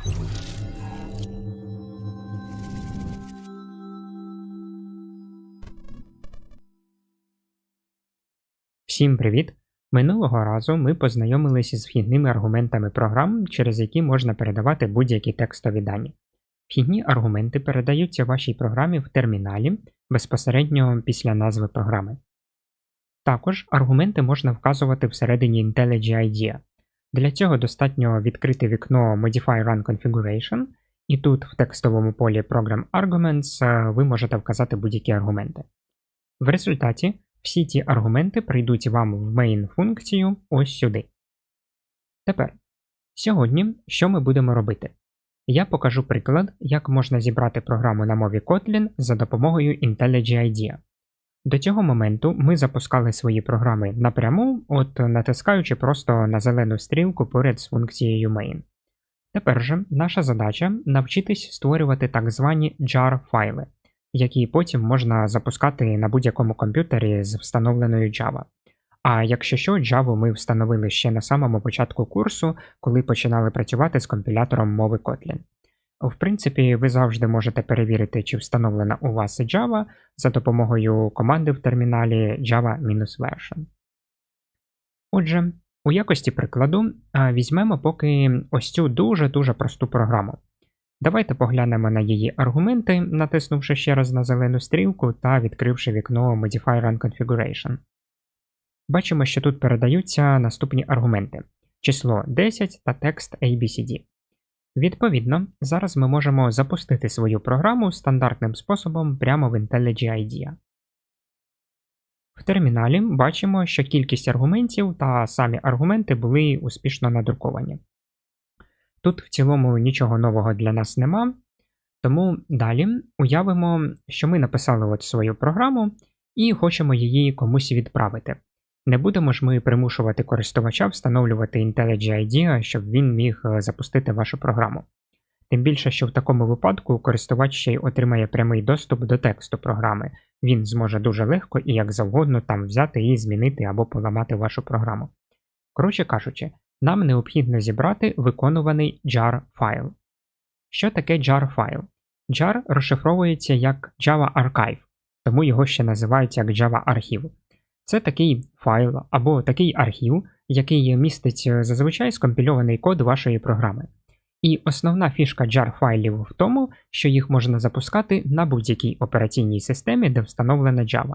Всім привіт! Минулого разу ми познайомилися з вхідними аргументами програм, через які можна передавати будь-які текстові дані. Вхідні аргументи передаються вашій програмі в терміналі безпосередньо після назви програми. Також аргументи можна вказувати всередині IntelliJ IDEA. Для цього достатньо відкрити вікно Modify Run Configuration, і тут в текстовому полі Program Arguments е, ви можете вказати будь-які аргументи. В результаті всі ці аргументи прийдуть вам в main функцію ось сюди. Тепер, сьогодні, що ми будемо робити? Я покажу приклад, як можна зібрати програму на мові Kotlin за допомогою IntelliJ IDEA. До цього моменту ми запускали свої програми напряму, от натискаючи просто на зелену стрілку поряд з функцією main. Тепер же наша задача навчитись створювати так звані jar файли які потім можна запускати на будь-якому комп'ютері з встановленою Java. А якщо що, Java ми встановили ще на самому початку курсу, коли починали працювати з компілятором мови Kotlin. В принципі, ви завжди можете перевірити, чи встановлена у вас Java за допомогою команди в терміналі java-version. Отже, у якості прикладу візьмемо поки ось цю дуже-дуже просту програму. Давайте поглянемо на її аргументи, натиснувши ще раз на зелену стрілку та відкривши вікно Modify Run Configuration. Бачимо, що тут передаються наступні аргументи: число 10 та текст ABCD. Відповідно, зараз ми можемо запустити свою програму стандартним способом прямо в IntelliJ IDEA. В терміналі бачимо, що кількість аргументів та самі аргументи були успішно надруковані. Тут в цілому нічого нового для нас нема. Тому далі уявимо, що ми написали от свою програму і хочемо її комусь відправити. Не будемо ж ми примушувати користувача встановлювати IntelliJ IDEA, щоб він міг е, запустити вашу програму. Тим більше, що в такому випадку користувач ще й отримає прямий доступ до тексту програми, він зможе дуже легко і як завгодно там взяти і змінити або поламати вашу програму. Коротше кажучи, нам необхідно зібрати виконуваний jar файл. Що таке jar файл? Jar розшифровується як Java Archive, тому його ще називають як Java архів. Це такий файл або такий архів, який містить е, зазвичай скомпільований код вашої програми. І основна фішка jar файлів в тому, що їх можна запускати на будь-якій операційній системі, де встановлена Java.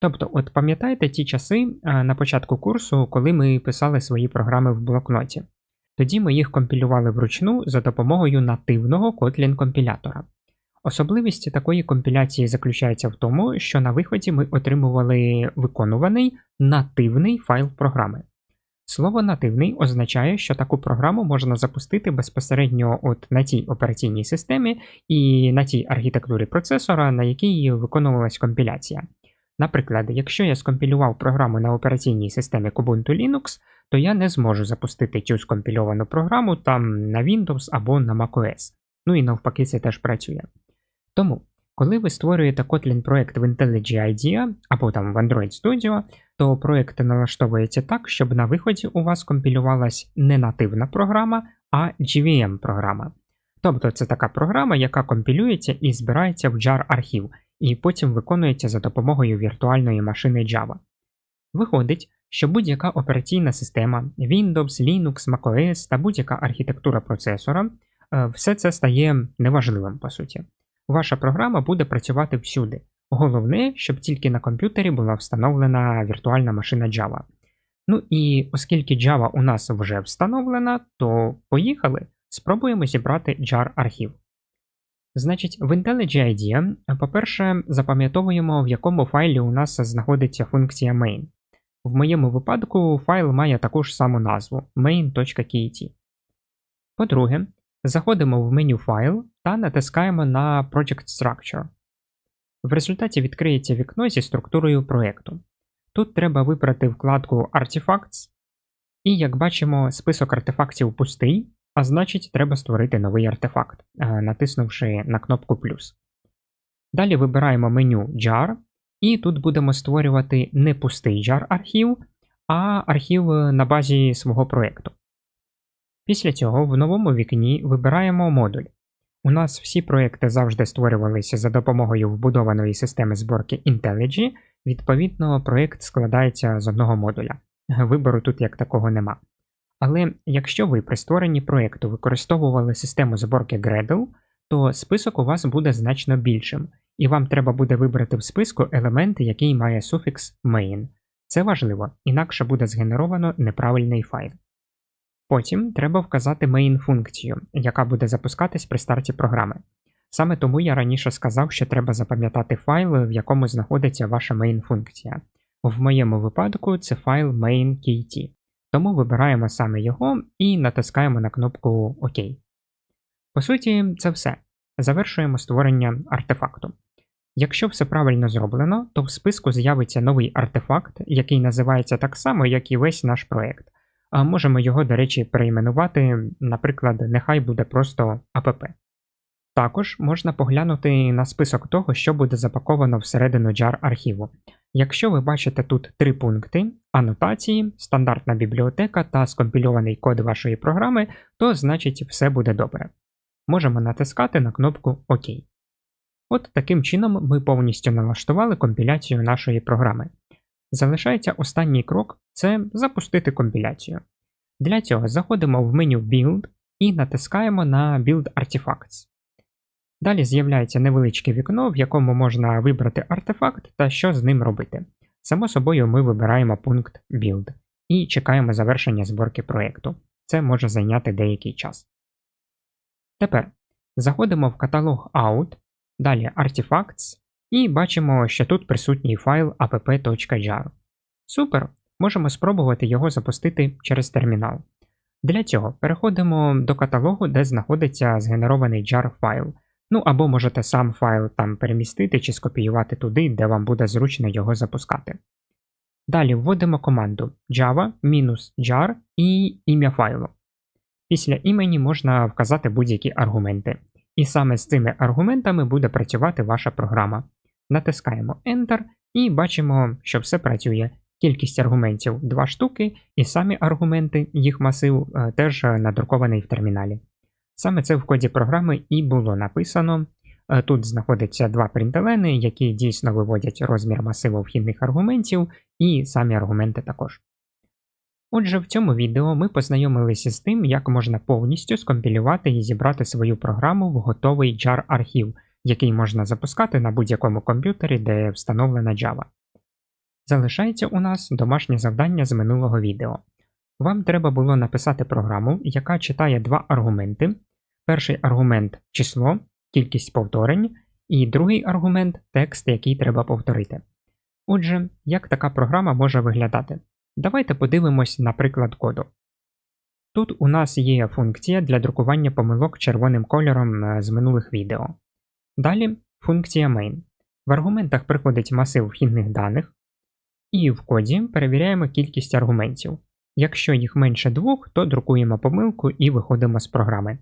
Тобто, от пам'ятаєте ті часи е, на початку курсу, коли ми писали свої програми в блокноті? Тоді ми їх компілювали вручну за допомогою нативного Kotlin компілятора. Особливість такої компіляції заключається в тому, що на виході ми отримували виконуваний нативний файл програми. Слово нативний означає, що таку програму можна запустити безпосередньо от на тій операційній системі і на тій архітектурі процесора, на якій виконувалась компіляція. Наприклад, якщо я скомпілював програму на операційній системі Ubuntu Linux, то я не зможу запустити цю скомпільовану програму там на Windows або на macOS. Ну і навпаки, це теж працює. Тому, коли ви створюєте Kotlin проект в IntelliJ IDEA або там в Android Studio, то проект налаштовується так, щоб на виході у вас компілювалась не нативна програма, а GVM-програма. Тобто це така програма, яка компілюється і збирається в jar архів і потім виконується за допомогою віртуальної машини Java. Виходить, що будь-яка операційна система Windows, Linux, macOS та будь-яка архітектура процесора, е, все це стає неважливим по суті. Ваша програма буде працювати всюди. Головне, щоб тільки на комп'ютері була встановлена віртуальна машина Java. Ну і оскільки Java у нас вже встановлена, то поїхали, спробуємо зібрати jar архів. Значить, в IntelliJ IDEA, по-перше, запам'ятовуємо, в якому файлі у нас знаходиться функція main. В моєму випадку файл має таку ж саму назву main.ket. По-друге, заходимо в меню файл та натискаємо на Project Structure. В результаті відкриється вікно зі структурою проєкту. Тут треба вибрати вкладку Artifacts, і, як бачимо, список артефактів пустий, а значить, треба створити новий артефакт, е, натиснувши на кнопку плюс. Далі вибираємо меню jar, і тут будемо створювати не пустий jar архів, а архів на базі свого проєкту. Після цього в новому вікні вибираємо модуль. У нас всі проекти завжди створювалися за допомогою вбудованої системи зборки IntelliJ, відповідно, проєкт складається з одного модуля. Вибору тут як такого нема. Але якщо ви при створенні проєкту використовували систему зборки Gradle, то список у вас буде значно більшим, і вам треба буде вибрати в списку елемент, який має суфікс main. Це важливо, інакше буде згенеровано неправильний файл. Потім треба вказати main функцію, яка буде запускатись при старті програми. Саме тому я раніше сказав, що треба запам'ятати файл, в якому знаходиться ваша main функція. В моєму випадку це файл main.kt. Тому вибираємо саме його і натискаємо на кнопку ОК. По суті, це все. Завершуємо створення артефакту. Якщо все правильно зроблено, то в списку з'явиться новий артефакт, який називається так само, як і весь наш проєкт. А можемо його, до речі, перейменувати, наприклад, нехай буде просто app. Також можна поглянути на список того, що буде запаковано всередину jar архіву. Якщо ви бачите тут три пункти: анотації, стандартна бібліотека та скомпільований код вашої програми, то значить все буде добре. Можемо натискати на кнопку ОК. От таким чином ми повністю налаштували компіляцію нашої програми. Залишається останній крок це запустити компіляцію. Для цього заходимо в меню Build і натискаємо на Build Artifacts. Далі з'являється невеличке вікно, в якому можна вибрати артефакт та що з ним робити. Само собою, ми вибираємо пункт Build і чекаємо завершення зборки проєкту. Це може зайняти деякий час. Тепер заходимо в каталог Out, далі Artifacts, і бачимо, що тут присутній файл app.jar. Супер! Можемо спробувати його запустити через термінал. Для цього переходимо до каталогу, де знаходиться згенерований jar файл. Ну або можете сам файл там перемістити чи скопіювати туди, де вам буде зручно його запускати. Далі вводимо команду java-jar і ім'я файлу. Після імені можна вказати будь-які аргументи. І саме з цими аргументами буде працювати ваша програма. Натискаємо Enter і бачимо, що все працює. Кількість аргументів 2 штуки, і самі аргументи, їх масив е, теж надрукований в терміналі. Саме це в коді програми і було написано. Е, тут знаходяться два принтелени, які дійсно виводять розмір масиву вхідних аргументів, і самі аргументи також. Отже, в цьому відео ми познайомилися з тим, як можна повністю скомпілювати і зібрати свою програму в готовий jar архів, який можна запускати на будь-якому комп'ютері, де встановлена Java. Залишається у нас домашнє завдання з минулого відео. Вам треба було написати програму, яка читає два аргументи. Перший аргумент число, кількість повторень, і другий аргумент текст, який треба повторити. Отже, як така програма може виглядати? Давайте подивимось на приклад коду. Тут у нас є функція для друкування помилок червоним кольором е, з минулих відео. Далі функція main. В аргументах приходить масив вхідних даних, і в коді перевіряємо кількість аргументів. Якщо їх менше двох, то друкуємо помилку і виходимо з програми.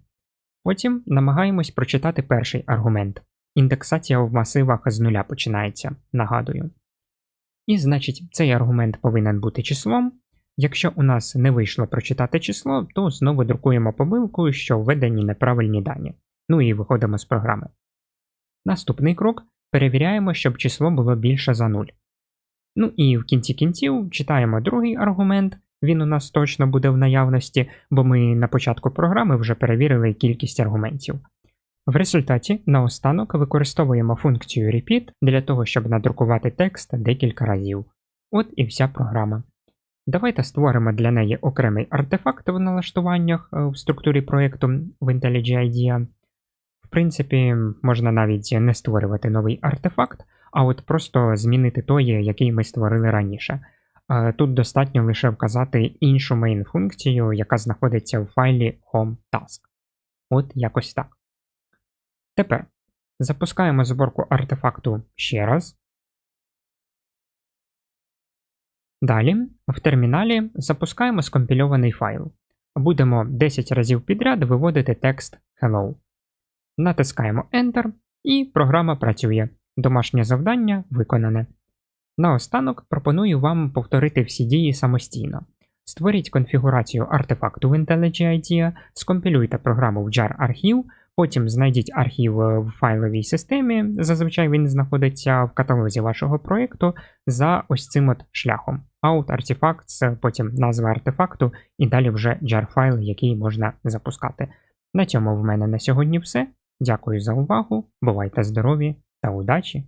Потім намагаємось прочитати перший аргумент. Індексація в масивах з нуля починається, нагадую. І значить, цей аргумент повинен бути числом. Якщо у нас не вийшло прочитати число, то знову друкуємо помилку, що введені неправильні дані. Ну і виходимо з програми. Наступний крок перевіряємо, щоб число було більше за 0. Ну і в кінці кінців читаємо другий аргумент, він у нас точно буде в наявності, бо ми на початку програми вже перевірили кількість аргументів. В результаті наостанок використовуємо функцію repeat для того, щоб надрукувати текст декілька разів. От і вся програма. Давайте створимо для неї окремий артефакт в налаштуваннях е, в структурі проєкту в IntelliJ IDEA. В принципі, можна навіть не створювати новий артефакт, а от просто змінити той, який ми створили раніше. Е, тут достатньо лише вказати іншу main функцію, яка знаходиться в файлі home.task. От якось так. Тепер запускаємо зборку артефакту ще раз. Далі в терміналі запускаємо скомпільований файл. Будемо 10 разів підряд виводити текст Hello. Натискаємо Enter, і програма працює. Домашнє завдання виконане. Наостанок пропоную вам повторити всі дії самостійно. Створіть конфігурацію артефакту в IntelliJ IDEA, скомпілюйте програму в jar архів, потім знайдіть архів е, в файловій системі, зазвичай він знаходиться в каталозі вашого проєкту за ось цим от шляхом. Out Artifacts, потім назва артефакту і далі вже jar файл, який можна запускати. На цьому в мене на сьогодні все. Дякую за увагу, бувайте здорові та удачі!